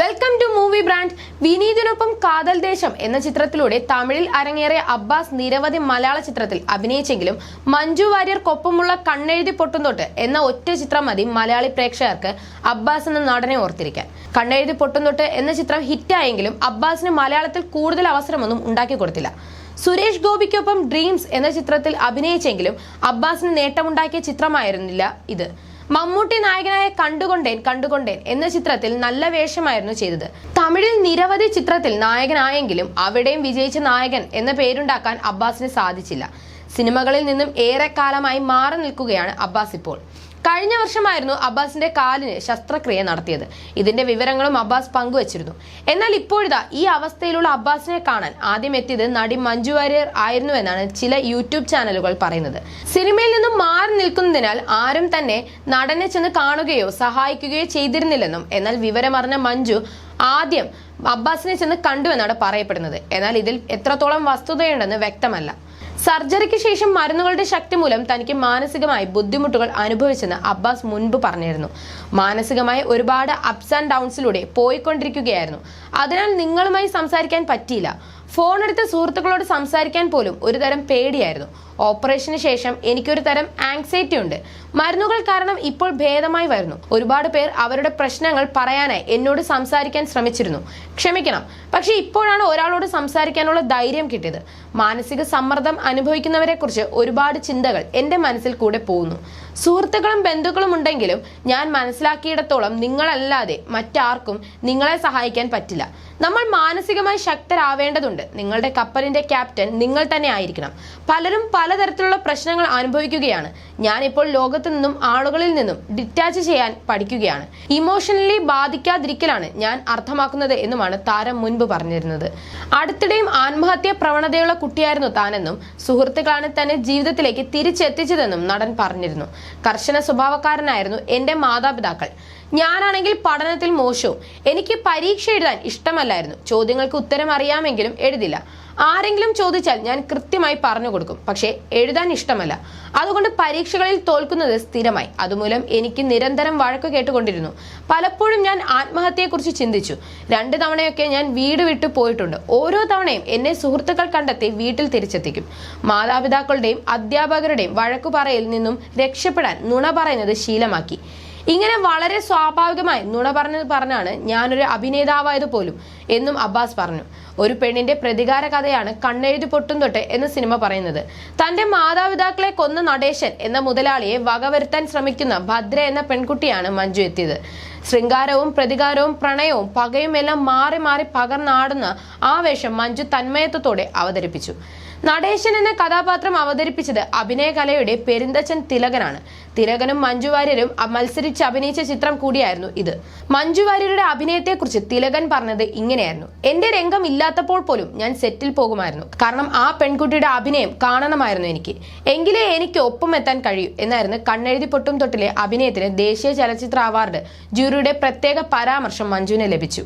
Welcome to movie brand വിനീതിനൊപ്പം കാതൽ ദേശം എന്ന ചിത്രത്തിലൂടെ തമിഴിൽ അരങ്ങേറിയ അബ്ബാസ് നിരവധി മലയാള ചിത്രത്തിൽ അഭിനയിച്ചെങ്കിലും മഞ്ജു വാര്യർക്കൊപ്പമുള്ള കണ്ണെഴുതി പൊട്ടുന്തൊട്ട് എന്ന ഒറ്റ ചിത്രം മതി മലയാളി പ്രേക്ഷകർക്ക് അബ്ബാസ് എന്ന നടനെ ഓർത്തിരിക്കാൻ. കണ്ണെഴുതി പൊട്ടുന്തൊട്ട് എന്ന ചിത്രം ഹിറ്റായെങ്കിലും അബ്ബാസിന് മലയാളത്തിൽ കൂടുതൽ അവസരമൊന്നും ഉണ്ടാക്കി കൊടുത്തില്ല. സുരേഷ് ഗോപിക്കൊപ്പം ഡ്രീംസ് എന്ന ചിത്രത്തിൽ അഭിനയിച്ചെങ്കിലും അബ്ബാസിന് നേട്ടമുണ്ടാക്കിയ ചിത്രമായിരുന്നില്ല ഇത്. മമ്മൂട്ടി നായകനായ കണ്ടുകൊണ്ടേൻ കണ്ടുകൊണ്ടേൻ എന്ന ചിത്രത്തിൽ നല്ല വേഷമായിരുന്നു ചെയ്തത്. തമിഴിൽ നിരവധി ചിത്രത്തിൽ നായകനായെങ്കിലും അവിടെയും വിജയിച്ച നായകൻ എന്ന പേരുണ്ടാക്കാൻ അബ്ബാസിന് സാധിച്ചില്ല. സിനിമകളിൽ നിന്നും ഏറെക്കാലമായി മാറി നിൽക്കുകയാണ് അബ്ബാസ് ഇപ്പോൾ. കഴിഞ്ഞ വർഷമായിരുന്നു അബ്ബാസിന്റെ കാലിന് ശസ്ത്രക്രിയ നടത്തിയത്. ഇതിന്റെ വിവരങ്ങളും അബ്ബാസ് പങ്കുവച്ചിരുന്നു. എന്നാൽ ഇപ്പോഴിതാ ഈ അവസ്ഥയിലുള്ള അബ്ബാസിനെ കാണാൻ ആദ്യം എത്തിയത് നടി മഞ്ജു വാര്യർ ആയിരുന്നുവെന്നാണ് ചില യൂട്യൂബ് ചാനലുകൾ പറയുന്നത്. സിനിമയിൽ നിന്നും മാറി നിൽക്കുന്നതിനാൽ ആരും തന്നെ നടനെ ചെന്ന് കാണുകയോ സഹായിക്കുകയോ ചെയ്തിരുന്നില്ലെന്നും എന്നാൽ വിവരമറിഞ്ഞ മഞ്ജു ആദ്യം അബ്ബാസിനെ ചെന്ന് കണ്ടുവെന്നാണ് പറയപ്പെടുന്നത്. എന്നാൽ ഇതിൽ എത്രത്തോളം വസ്തുതയുണ്ടെന്ന് വ്യക്തമല്ല. സർജറിക്ക് ശേഷം മരുന്നുകളുടെ ശക്തി മൂലം തനിക്ക് മാനസികമായി ബുദ്ധിമുട്ടുകൾ അനുഭവിച്ചെന്ന് അബ്ബാസ് മുൻപ് പറഞ്ഞിരുന്നു. മാനസികമായി ഒരുപാട് അപ്സ് ആൻഡ് ഡൗൺസിലൂടെ പോയിക്കൊണ്ടിരിക്കുകയായിരുന്നു. അതിനാൽ നിങ്ങളുമായി സംസാരിക്കാൻ പറ്റിയില്ല. ഫോൺ എടുത്ത് സുഹൃത്തുക്കളോട് സംസാരിക്കാൻ പോലും ഒരു തരം പേടിയായിരുന്നു. ഓപ്പറേഷന് ശേഷം എനിക്കൊരു തരം ആങ്സൈറ്റി ഉണ്ട്. മരുന്നുകൾ കാരണം ഇപ്പോൾ ഭേദമായി വരുന്നു. ഒരുപാട് പേർ അവരുടെ പ്രശ്നങ്ങൾ പറയാനായി എന്നോട് സംസാരിക്കാൻ ശ്രമിച്ചിരുന്നു. ക്ഷമിക്കണം. പക്ഷെ ഇപ്പോഴാണ് ഒരാളോട് സംസാരിക്കാനുള്ള ധൈര്യം കിട്ടിയത്. മാനസിക സമ്മർദ്ദം അനുഭവിക്കുന്നവരെ കുറിച്ച് ഒരുപാട് ചിന്തകൾ എന്റെ മനസ്സിൽ കൂടെ പോകുന്നു. സുഹൃത്തുക്കളും ബന്ധുക്കളും ഉണ്ടെങ്കിലും ഞാൻ മനസ്സിലാക്കിയിടത്തോളം നിങ്ങളല്ലാതെ മറ്റാർക്കും നിങ്ങളെ സഹായിക്കാൻ പറ്റില്ല. നമ്മൾ മാനസികമായി ശക്തരാവേണ്ടതുണ്ട്. നിങ്ങളുടെ കപ്പലിന്റെ ക്യാപ്റ്റൻ നിങ്ങൾ തന്നെ ആയിരിക്കണം. പലരും പലതരത്തിലുള്ള പ്രശ്നങ്ങൾ അനുഭവിക്കുകയാണ്. ഞാനിപ്പോൾ ലോകത്തു നിന്നും ആളുകളിൽ നിന്നും ഡിറ്റാച്ച് ചെയ്യാൻ പഠിക്കുകയാണ്. ഇമോഷണലി ബാധിക്കാതിരിക്കലാണ് ഞാൻ അർത്ഥമാക്കുന്നത് എന്നുമാണ് താരം മുൻപ് പറഞ്ഞിരുന്നത്. അടുത്തിടെയും ആത്മഹത്യാ പ്രവണതയുള്ള കുട്ടിയായിരുന്നു താനെന്നും സുഹൃത്തുക്കളാണ് തന്നെ ജീവിതത്തിലേക്ക് തിരിച്ചെത്തിച്ചതെന്നും നടൻ പറഞ്ഞിരുന്നു. കർശന സ്വഭാവക്കാരനായിരുന്നു എന്റെ മാതാപിതാക്കൾ. ഞാനാണെങ്കിൽ പഠനത്തിൽ മോശവും. എനിക്ക് പരീക്ഷ എഴുതാൻ ഇഷ്ടമല്ലായിരുന്നു. ചോദ്യങ്ങൾക്ക് ഉത്തരം അറിയാമെങ്കിലും എഴുതില്ല. ആരെങ്കിലും ചോദിച്ചാൽ ഞാൻ കൃത്യമായി പറഞ്ഞു കൊടുക്കും. പക്ഷേ എഴുതാൻ ഇഷ്ടമല്ല. അതുകൊണ്ട് പരീക്ഷകളിൽ തോൽക്കുന്നത് സ്ഥിരമായി. അതുമൂലം എനിക്ക് നിരന്തരം വഴക്ക് കേട്ടുകൊണ്ടിരുന്നു. പലപ്പോഴും ഞാൻ ആത്മഹത്യയെക്കുറിച്ച് ചിന്തിച്ചു. രണ്ട് തവണയൊക്കെ ഞാൻ വീട് വിട്ടു പോയിട്ടുണ്ട്. ഓരോ തവണയും എന്നെ സുഹൃത്തുക്കൾ കണ്ടെത്തി വീട്ടിൽ തിരിച്ചെത്തിക്കും. മാതാപിതാക്കളുടെയും അധ്യാപകരുടെയും വഴക്കു പറയിൽ നിന്നും രക്ഷപ്പെടാൻ നുണ പറയുന്നത് ശീലമാക്കി. ഇങ്ങനെ വളരെ സ്വാഭാവികമായി നുണ പറഞ്ഞത് പറഞ്ഞാണ് ഞാനൊരു അഭിനേതാവായത് പോലും എന്നും അബ്ബാസ് പറഞ്ഞു. ഒരു പെണ്ണിന്റെ പ്രതികാര കഥയാണ് കണ്ണെഴുതി പൊട്ടും തൊട്ട് എന്ന സിനിമ പറയുന്നത്. തന്റെ മാതാപിതാക്കളെ കൊന്ന നടേശൻ എന്ന മുതലാളിയെ വകവരുത്താൻ ശ്രമിക്കുന്ന ഭദ്ര എന്ന പെൺകുട്ടിയാണ് മഞ്ജു എത്തിയത്. ശൃംഗാരവും പ്രതികാരവും പ്രണയവും പകയും എല്ലാം മാറി മാറി പകർന്നാടുന്ന ആ വേഷം മഞ്ജു തന്മയത്വത്തോടെ അവതരിപ്പിച്ചു. നടേശൻ എന്ന കഥാപാത്രം അവതരിപ്പിച്ചത് അഭിനയകലയുടെ പെരിന്തച്ചൻ തിലകനാണ്. തിലകനും മഞ്ജു വാര്യരും മത്സരിച്ച് അഭിനയിച്ച ചിത്രം കൂടിയായിരുന്നു ഇത്. മഞ്ജു വാര്യരുടെ അഭിനയത്തെക്കുറിച്ച് തിലകൻ പറഞ്ഞത് ഇങ്ങനെയായിരുന്നു. എന്റെ രംഗം ഇല്ലാത്തപ്പോൾ പോലും ഞാൻ സെറ്റിൽ പോകുമായിരുന്നു. കാരണം ആ പെൺകുട്ടിയുടെ അഭിനയം കാണണമായിരുന്നു എനിക്ക്. എങ്കിലേ എനിക്ക് ഒപ്പം എത്താൻ കഴിയൂ എന്നായിരുന്നു കണ്ണെഴുതി പൊട്ടും തൊട്ടിലെ അഭിനയത്തിന് ദേശീയ ചലച്ചിത്ര അവാർഡ് ജൂറിയുടെ പ്രത്യേക പരാമർശം മഞ്ജുവിന് ലഭിച്ചു.